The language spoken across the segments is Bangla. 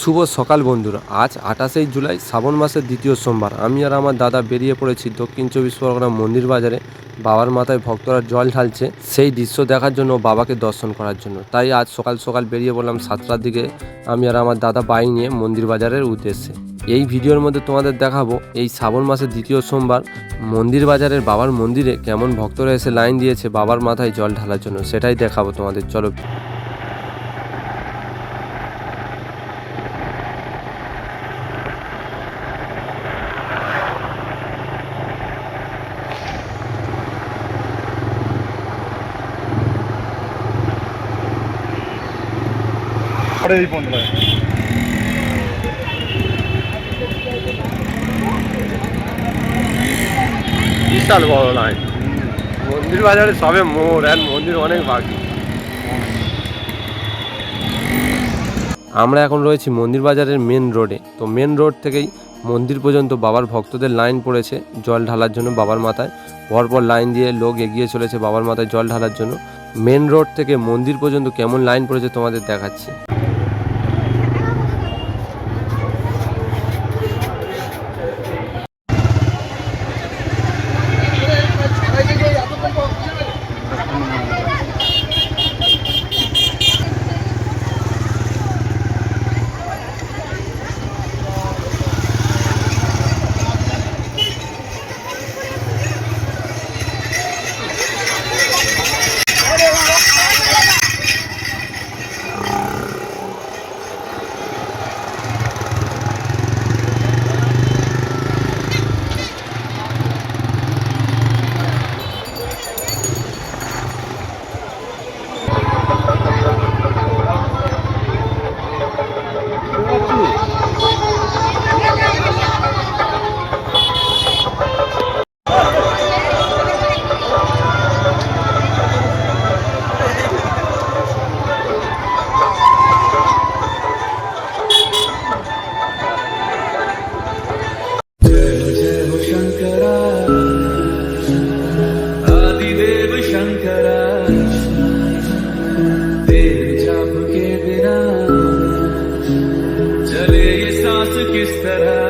শুভ সকাল বন্ধুরা। আজ আঠাশেই জুলাই, শ্রাবণ মাসের দ্বিতীয় সোমবার। আমি আর আমার দাদা বেরিয়ে পড়েছি দক্ষিণ চব্বিশ পরগনা মন্দির বাজারে। বাবার মাথায় ভক্তরা জল ঢালছে সেই দৃশ্য দেখার জন্য বাবাকে দর্শন করার জন্য। তাই আজ সকাল সকাল বেরিয়ে পড়লাম সাতটার দিকে। আমি আর আমার দাদা বাইক নিয়ে মন্দির বাজারের উদ্দেশ্যে। এই ভিডিওর মধ্যে তোমাদের দেখাবো এই শ্রাবণ মাসের দ্বিতীয় সোমবার মন্দির বাজারের বাবার মন্দিরে কেমন ভক্তরা এসে লাইন দিয়েছে বাবার মাথায় জল ঢালার জন্য। সেটাই দেখাবো তোমাদের। চলো পরে এই টাকা বিশাল বড় লাইন মন্দির বাজারে সবে মোড় আর মন্দির অনেক বাকি। আমরা এখন রয়েছি মন্দির বাজারের মেন রোডে তো মেন রোড থেকেই মন্দির পর্যন্ত বাবার ভক্তদের লাইন পড়েছে, জল ঢালার জন্য বাবার মাথায়। পরপর লাইন দিয়ে লোক এগিয়ে চলেছে বাবার মাথায় জল ঢালার জন্য। মেন রোড থেকে মন্দির পর্যন্ত কেমন লাইন পড়েছে তোমাদের দেখাচ্ছি। किस तरह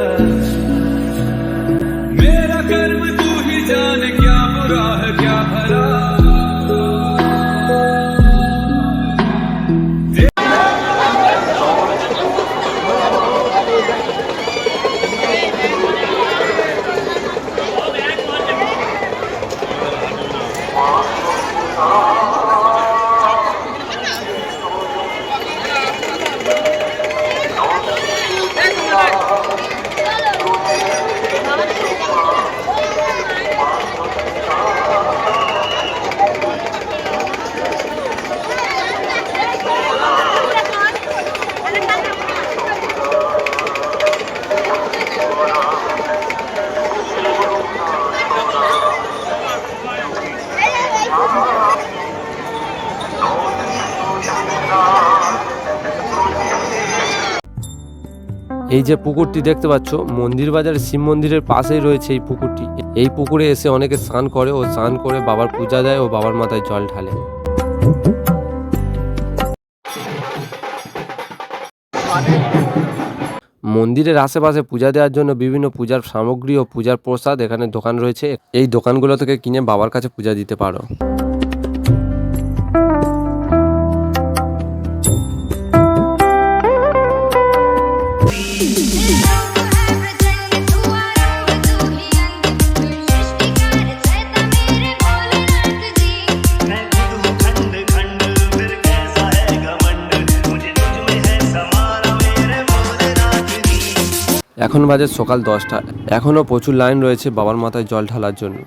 এই যে পুকুরটি দেখতে পাচ্ছ, মন্দির বাজার, শিব মন্দিরের পাশেই রয়েছে এই পুকুরটি। এই পুকুরে এসে অনেকে স্নান করে ও স্নান করে বাবার পূজা দেয় ও বাবার মাথায় জল ঢালে। মন্দিরের আশেপাশে পূজা দেওয়ার জন্য বিভিন্ন পূজার সামগ্রী ও পূজার প্রসাদ এখানে দোকান রয়েছে। এই দোকানগুলো থেকে কিনে বাবার কাছে পূজা দিতে পারো। এখন বাজে সকাল দশটা। এখনও প্রচুর লাইন রয়েছে বাবার মাথায় জল ঢালার জন্য।